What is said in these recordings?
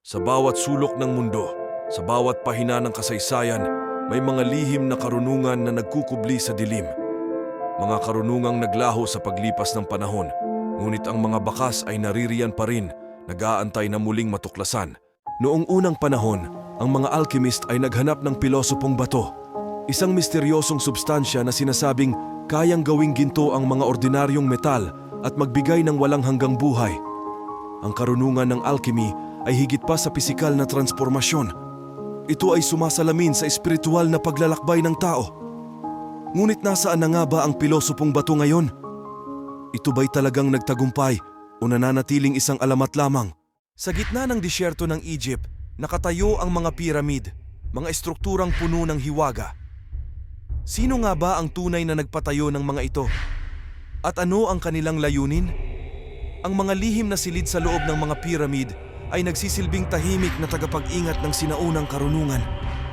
Sa bawat sulok ng mundo, sa bawat pahina ng kasaysayan, may mga lihim na karunungan na nagkukubli sa dilim. Mga karunungang naglaho sa paglipas ng panahon, ngunit ang mga bakas ay naririyan pa rin, nag-aantay na muling matuklasan. Noong unang panahon, ang mga alchemist ay naghanap ng pilosopong bato, isang misteryosong substansya na sinasabing kayang gawing ginto ang mga ordinaryong metal at magbigay ng walang hanggang buhay. Ang karunungan ng alchemy ay higit pa sa pisikal na transformasyon. Ito ay sumasalamin sa espiritual na paglalakbay ng tao. Ngunit nasaan na nga ba ang pilosopong bato ngayon? Ito ba'y talagang nagtagumpay o nananatiling isang alamat lamang? Sa gitna ng disyerto ng Egypt, nakatayo ang mga piramid, mga estrukturang puno ng hiwaga. Sino nga ba ang tunay na nagpatayo ng mga ito? At ano ang kanilang layunin? Ang mga lihim na silid sa loob ng mga piramid ay nagsisilbing tahimik na tagapag-ingat ng sinaunang karunungan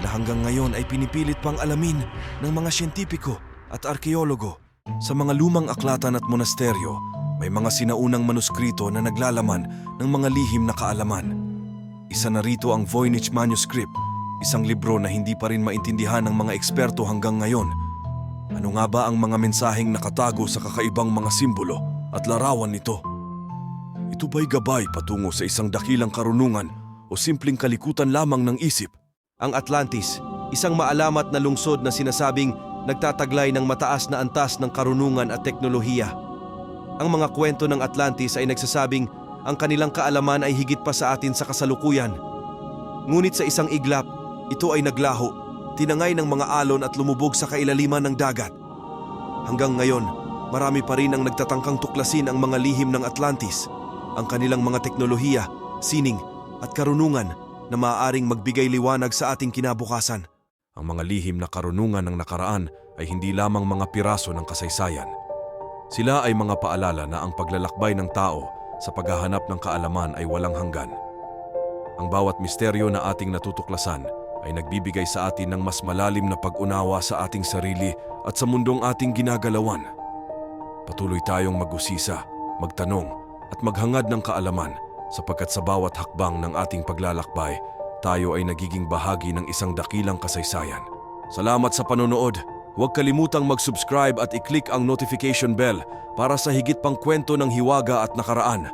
na hanggang ngayon ay pinipilit pang alamin ng mga siyentipiko at arkeologo. Sa mga lumang aklatan at monasteryo, may mga sinaunang manuskrito na naglalaman ng mga lihim na kaalaman. Isa na rito ang Voynich Manuscript, isang libro na hindi pa rin maintindihan ng mga eksperto hanggang ngayon. Ano nga ba ang mga mensaheng nakatago sa kakaibang mga simbolo at larawan nito? Ito ba'y gabay patungo sa isang dakilang karunungan o simpleng kalikutan lamang ng isip? Ang Atlantis, isang maalamat na lungsod na sinasabing nagtataglay ng mataas na antas ng karunungan at teknolohiya. Ang mga kwento ng Atlantis ay nagsasabing ang kanilang kaalaman ay higit pa sa atin sa kasalukuyan. Ngunit sa isang iglap, ito ay naglaho, tinangay ng mga alon at lumubog sa kailaliman ng dagat. Hanggang ngayon, marami pa rin ang nagtatangkang tuklasin ang mga lihim ng Atlantis, ang kanilang mga teknolohiya, sining at karunungan na maaaring magbigay liwanag sa ating kinabukasan. Ang mga lihim na karunungan ng nakaraan ay hindi lamang mga piraso ng kasaysayan. Sila ay mga paalala na ang paglalakbay ng tao sa paghahanap ng kaalaman ay walang hanggan. Ang bawat misteryo na ating natutuklasan ay nagbibigay sa atin ng mas malalim na pag-unawa sa ating sarili at sa mundong ating ginagalawan. Patuloy tayong mag-usisa, magtanong at maghangad ng kaalaman sapagkat sa bawat hakbang ng ating paglalakbay, tayo ay nagiging bahagi ng isang dakilang kasaysayan. Salamat sa panonood. Huwag kalimutang mag-subscribe at i-click ang notification bell para sa higit pang kwento ng hiwaga at nakaraan.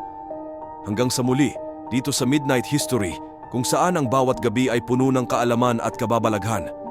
Hanggang sa muli, dito sa Midnight History, kung saan ang bawat gabi ay puno ng kaalaman at kababalaghan.